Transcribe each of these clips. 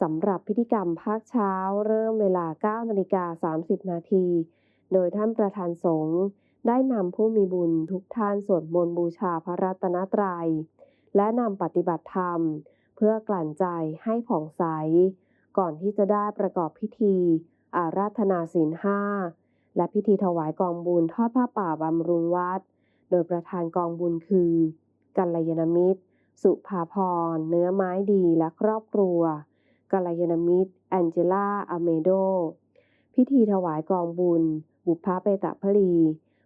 สำหรับพิธีกรรมภาคเช้าเริ่มเวลา 9นาฬิกา30 นาที โดยท่านประธานสงฆ์ได้นำผู้มีบุญทุกท่านสวดมนต์บูชาพระรัตนตรัย และนำปฏิบัติธรรม เพื่อกลั่นใจให้ผ่องใส ก่อนที่จะได้ประกอบพิธี อาราธนาศีลห้าและพิธีถวายกองบุญทอดผ้าป่าบำรุงวัด โดยประธานกองบุญคือ กัลยาณมิตร สุภาพร เนื้อไม้ดีและครอบครัว กัลยาณมิตร แองเจล่าอเมโด พิธีถวายกองบุญ บุพพเปตะพลี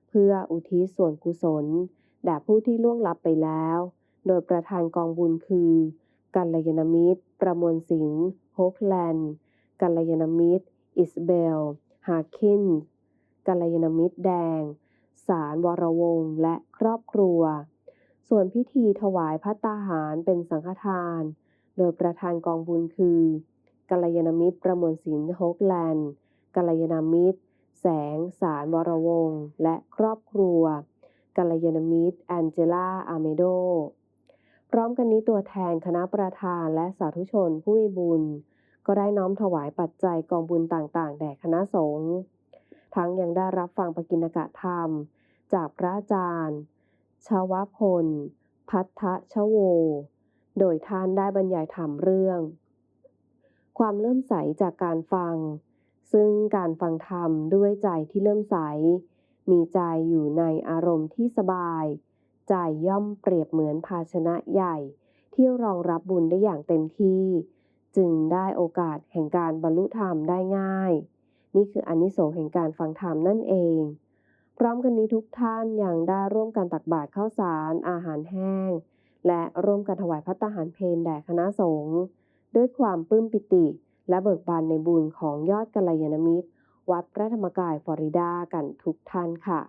เพื่ออุทิศส่วนกุศล แด่ผู้ที่ล่วงลับไปแล้ว โดยประธานกองบุญคือ กัลยาณมิตร ประมวลศิลป์โฮกแลนด์ กัลยาณมิตร อิสเบล ฮาคิน กัลยาณมิตรแดง สารวรวงศ์และครอบครัว ส่วนพิธีถวายพัตตาหารเป็นสังฆทาน โดยประธานกองบุญคือกัลยาณมิตรประมวลศิลป์โฮกแลนด์กัลยาณมิตร แสง สารวรวงศ์และครอบครัวกัลยาณมิตรแองเจล่าอาเมโด พร้อมกันนี้ตัวแทนคณะประธานและสาธุชนผู้มีบุญ ก็ได้น้อมถวายปัจจัยกองบุญต่างๆ แด่คณะสงฆ์ทั้งยังได้รับฟังปกิณกะธรรม จากพระอาจารย์ ชวพล พัทธชโว โดยท่านได้บรรยายธรรมเรื่อง ความเลื่อมใสจากการฟัง ซึ่งการฟังธรรมด้วยใจที่เลื่อมใส มีใจอยู่ในอารมณ์ที่สบาย ใจย่อมเปรียบเหมือนภาชนะใหญ่ที่รองรับบุญได้อย่างเต็มที่ จึงได้โอกาสแห่งการบรรลุธรรมได้ง่าย นี่คืออนิสงส์แห่งการฟังธรรมนั่นเอง พร้อมกันนี้ทุกท่านยังได้ร่วมกันตักบาตรข้าวสารอาหารแห้ง และร่วมกันถวายพัตตาหารเพลแด่คณะสงฆ์ด้วยความปลื้มปิติ และเบิกบานในบุญของยอดกัลยาณมิตร วัดพระธรรมกายฟลอริดากันทุกท่านค่ะ